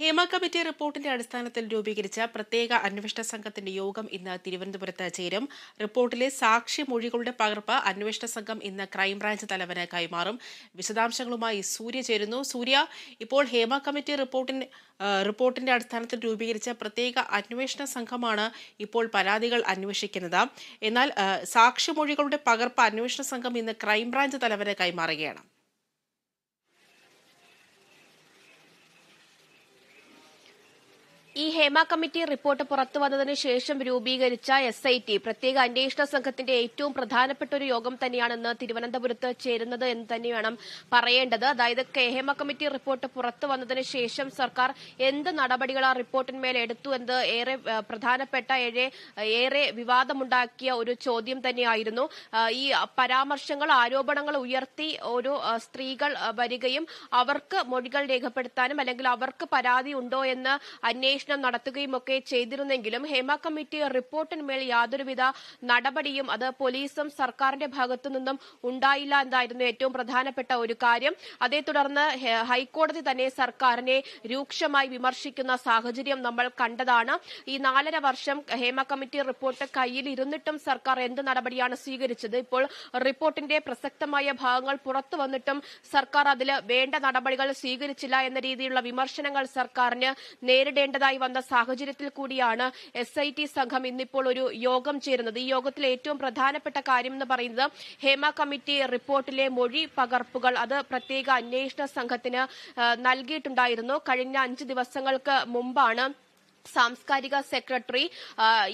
Hema committee റിപ്പോർട്ടിന്റെ അടിസ്ഥാനത്തിൽ രൂപീകരിച്ച പ്രത്യേക അന്വേഷണ സംഘത്തിന്റെ യോഗം ഇന്ന് തിരുവനന്തപുരത്ത് ചേരും. റിപ്പോർട്ടിലെ സാക്ഷി മൊഴികളുടെ പകർപ്പ് അന്വേഷണ സംഘം ഇന്ന് ക്രൈംബ്രാഞ്ച് തലവന് കൈമാറും. വിശദാംശങ്ങളുമായി സൂര്യ ചേരുന്നു. സൂര്യ ഇപ്പോൾ ഹേമ കമ്മിറ്റി റിപ്പോർട്ടിന്റെ റിപ്പോർട്ടിന്റെ അടിസ്ഥാനത്തിൽ രൂപീകരിച്ച പ്രത്യേക അന്വേഷണ സംഘമാണ് ഇപ്പോൾ പരാതികൾ അന്വേഷിക്കുന്നത്. എന്നാൽ സാക്ഷിമൊഴികളുടെ സാക്ഷി മൊഴികളുടെ പകർപ്പ് അന്വേഷണ സംഘം ഇന്ന് ക്രൈംബ്രാഞ്ച് തലവന് കൈമാറുകയാണ്. ഈ ഹേമ കമ്മിറ്റി റിപ്പോർട്ട് പുറത്തു വന്നതിന് ശേഷം രൂപീകരിച്ച എസ് ഐ ടി പ്രത്യേക അന്വേഷണ സംഘത്തിന്റെ ഏറ്റവും പ്രധാനപ്പെട്ട ഒരു യോഗം തന്നെയാണെന്ന് തിരുവനന്തപുരത്ത് ചേരുന്നത് എന്ന് തന്നെ വേണം പറയേണ്ടത്. അതായത് ഹേമ കമ്മിറ്റി റിപ്പോർട്ട് പുറത്തു വന്നതിന് ശേഷം സർക്കാർ എന്ത് നടപടികൾ ആ റിപ്പോർട്ടിന്മേൽ എടുത്തു എന്ന് ഏറെ പ്രധാനപ്പെട്ട ഏറെ ഏറെ വിവാദമുണ്ടാക്കിയ ഒരു ചോദ്യം തന്നെയായിരുന്നു. ഈ പരാമർശങ്ങൾ ആരോപണങ്ങൾ ഉയർത്തി ഒരു സ്ത്രീകൾ വരികയും അവർക്ക് മൊഴികൾ രേഖപ്പെടുത്താനും അല്ലെങ്കിൽ അവർക്ക് പരാതി ഉണ്ടോ എന്ന് അന്വേഷണം നടത്തുകയും ഒക്കെ ചെയ്തിരുന്നെങ്കിലും ഹേമ കമ്മിറ്റി റിപ്പോർട്ടിന്മേൽ യാതൊരുവിധ നടപടിയും അത് പോലീസും സർക്കാരിന്റെ ഭാഗത്തു നിന്നും ഉണ്ടായില്ല എന്നായിരുന്നു ഏറ്റവും പ്രധാനപ്പെട്ട ഒരു കാര്യം. അതേ തുടർന്ന് ഹൈക്കോടതി തന്നെ സർക്കാരിനെ രൂക്ഷമായി വിമർശിക്കുന്ന സാഹചര്യം നമ്മൾ കണ്ടതാണ്. ഈ നാലര വർഷം ഹേമ കമ്മിറ്റി റിപ്പോർട്ട് കയ്യിൽ ഇരുന്നിട്ടും സർക്കാർ എന്ത് നടപടിയാണ് സ്വീകരിച്ചത്? ഇപ്പോൾ റിപ്പോർട്ടിന്റെ പ്രസക്തമായ ഭാഗങ്ങൾ പുറത്തു വന്നിട്ടും സർക്കാർ അതിൽ വേണ്ട നടപടികൾ സ്വീകരിച്ചില്ല എന്ന രീതിയിലുള്ള വിമർശനങ്ങൾ സർക്കാരിന് നേരിടേണ്ടതായി വന്ന സാഹചര്യത്തിൽ കൂടിയാണ് എസ് ഐ ടി സംഘം ഇന്നിപ്പോൾ ഒരു യോഗം ചേരുന്നത്. ഈ യോഗത്തിൽ ഏറ്റവും പ്രധാനപ്പെട്ട കാര്യം എന്ന് പറയുന്നത് ഹേമ കമ്മിറ്റി റിപ്പോർട്ടിലെ മൊഴി പകർപ്പുകൾ. അത് പ്രത്യേക അന്വേഷണ സംഘത്തിന് നൽകിയിട്ടുണ്ടായിരുന്നു. കഴിഞ്ഞ അഞ്ച് ദിവസങ്ങൾക്ക് മുമ്പാണ് സാംസ്കാരിക സെക്രട്ടറി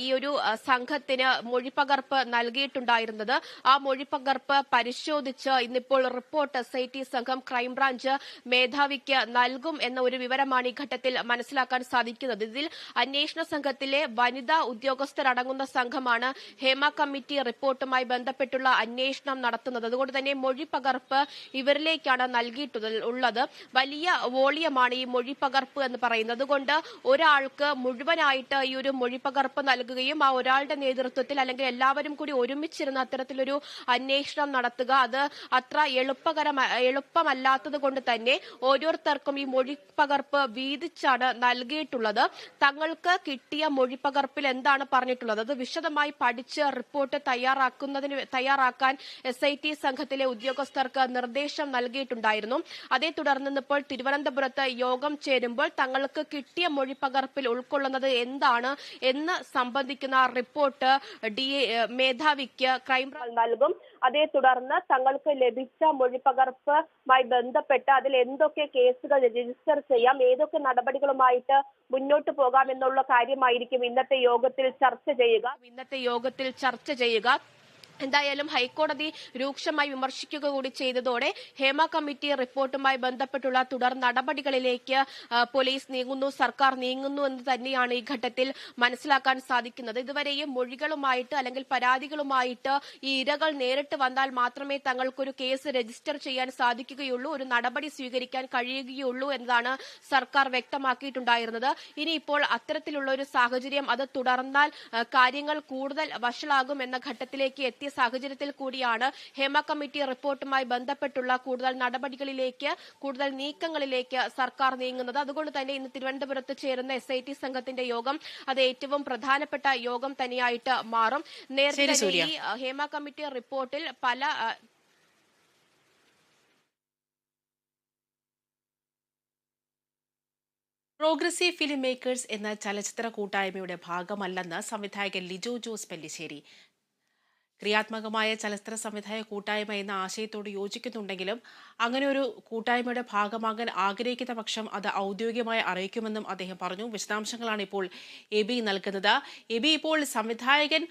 ഈ ഒരു സംഘത്തിന് മൊഴിപ്പകർപ്പ് നൽകിയിട്ടുണ്ടായിരുന്നത്. ആ മൊഴിപ്പകർപ്പ് പരിശോധിച്ച് ഇന്നിപ്പോൾ റിപ്പോർട്ട് എസ് ഐ ടി സംഘം ക്രൈംബ്രാഞ്ച് മേധാവിക്ക് നൽകും എന്ന ഒരു വിവരമാണ് ഈ ഘട്ടത്തിൽ മനസ്സിലാക്കാൻ സാധിക്കുന്നത്. ഇതിൽ അന്വേഷണ സംഘത്തിലെ വനിതാ ഉദ്യോഗസ്ഥരടങ്ങുന്ന സംഘമാണ് ഹേമ കമ്മിറ്റി റിപ്പോർട്ടുമായി ബന്ധപ്പെട്ടുള്ള അന്വേഷണം നടത്തുന്നത്. അതുകൊണ്ട് തന്നെ മൊഴിപ്പകർപ്പ് ഇവരിലേക്കാണ് നൽകിയിട്ടുള്ളത്. വലിയ വോളിയമാണ് ഈ മൊഴിപ്പകർപ്പ് എന്ന് പറയുന്നത്. അതുകൊണ്ട് ഒരാൾക്ക് മുഴുവനായിട്ട് ഈ ഒരു മൊഴിപ്പകർപ്പ് നൽകുകയും ആ ഒരാളുടെ നേതൃത്വത്തിൽ അല്ലെങ്കിൽ എല്ലാവരും കൂടി ഒരുമിച്ചിരുന്ന് അത്തരത്തിലൊരു അന്വേഷണം നടത്തുക. അത് അത്ര എളുപ്പകരം എളുപ്പമല്ലാത്തത് കൊണ്ട് തന്നെ ഓരോരുത്തർക്കും ഈ മൊഴിപ്പകർപ്പ് വീതിച്ചാണ് നൽകിയിട്ടുള്ളത്. തങ്ങൾക്ക് കിട്ടിയ മൊഴിപ്പകർപ്പിൽ എന്താണ് പറഞ്ഞിട്ടുള്ളത്? അത് വിശദമായി പഠിച്ച് റിപ്പോർട്ട് തയ്യാറാക്കുന്നതിന് തയ്യാറാക്കാൻ എസ് ഐ ടി സംഘത്തിലെ ഉദ്യോഗസ്ഥർക്ക് നിർദ്ദേശം നൽകിയിട്ടുണ്ടായിരുന്നു. അതേ തുടർന്ന് ഇന്നിപ്പോൾ തിരുവനന്തപുരത്ത് യോഗം ചേരുമ്പോൾ തങ്ങൾക്ക് കിട്ടിയ മൊഴിപ്പകർപ്പിൽ ഉൾക്കൊള്ളുന്നത് എന്താണ് എന്ന് സംബന്ധിക്കുന്ന റിപ്പോർട്ട് ഡി മേധാവിക്ക് ക്രൈംബ്രാഞ്ച് നൽകും. അതേ തുടർന്ന് തങ്ങൾക്ക് ലഭിച്ച മൊഴിപ്പകർപ്പുമായി ബന്ധപ്പെട്ട് അതിൽ എന്തൊക്കെ കേസുകൾ രജിസ്റ്റർ ചെയ്യാം ഏതൊക്കെ നടപടികളുമായിട്ട് മുന്നോട്ട് പോകാം എന്നുള്ള കാര്യമായിരിക്കും ഇന്നത്തെ യോഗത്തിൽ ചർച്ച ചെയ്യുക. ഇന്നത്തെ യോഗത്തിൽ ചർച്ച ചെയ്യുക. എന്തായാലും ഹൈക്കോടതി രൂക്ഷമായി വിമർശിക്കുക കൂടി ചെയ്തതോടെ ഹേമ കമ്മിറ്റി റിപ്പോർട്ടുമായി ബന്ധപ്പെട്ടുള്ള തുടർ നടപടികളിലേക്ക് പോലീസ് നീങ്ങുന്നു സർക്കാർ നീങ്ങുന്നു എന്ന് തന്നെയാണ് ഈ ഘട്ടത്തിൽ മനസ്സിലാക്കാൻ സാധിക്കുന്നത്. ഇതുവരെയും മൊഴികളുമായിട്ട് അല്ലെങ്കിൽ പരാതികളുമായിട്ട് ഈ ഇരകൾ നേരിട്ട് വന്നാൽ മാത്രമേ തങ്ങൾക്കൊരു കേസ് രജിസ്റ്റർ ചെയ്യാൻ സാധിക്കുകയുള്ളൂ ഒരു നടപടി സ്വീകരിക്കാൻ കഴിയുകയുള്ളൂ എന്നതാണ് സർക്കാർ വ്യക്തമാക്കിയിട്ടുണ്ടായിരുന്നത്. ഇനിയിപ്പോൾ അത്തരത്തിലുള്ള ഒരു സാഹചര്യം അത് തുടർന്നാൽ കാര്യങ്ങൾ കൂടുതൽ വഷളാകും എന്ന ഘട്ടത്തിലേക്ക് എത്തിയ സാഹചര്യത്തിൽ കൂടിയാണ് ഹേമ കമ്മിറ്റി റിപ്പോർട്ടുമായി ബന്ധപ്പെട്ടുള്ള കൂടുതൽ നടപടികളിലേക്ക് കൂടുതൽ നീക്കങ്ങളിലേക്ക് സർക്കാർ നീങ്ങുന്നത്. അതുകൊണ്ട് തന്നെ ഇന്ന് തിരുവനന്തപുരത്ത് ചേരുന്ന എസ് ഐ ടി സംഘത്തിന്റെ യോഗം അത് ഏറ്റവും പ്രധാനപ്പെട്ട യോഗം തന്നെയായിട്ട് മാറും. നേരത്തെ. ഈ ഹേമ കമ്മിറ്റി റിപ്പോർട്ടിൽ പല പ്രോഗ്രസീവ് ഫിലിം മേക്കേഴ്സ് എന്ന ചലച്ചിത്ര കൂട്ടായ്മയുടെ ഭാഗമല്ലെന്ന് സംവിധായകൻ ലിജോ ജോസ് പെല്ലിശ്ശേരി. ക്രിയാത്മകമായ ചലച്ചിത്ര സംവിധായ കൂട്ടായ്മ എന്ന ആശയത്തോട് യോജിക്കുന്നുണ്ടെങ്കിലും അങ്ങനെ ഒരു കൂട്ടായ്മയുടെ ഭാഗമാകാൻ ആഗ്രഹിക്കുന്ന പക്ഷം അത് ഔദ്യോഗികമായി അറിയിക്കുമെന്നും അദ്ദേഹം പറഞ്ഞു. വിശദാംശങ്ങളാണ് ഇപ്പോൾ എബി നൽകുന്നത്. എബി ഇപ്പോൾ സംവിധായകൻ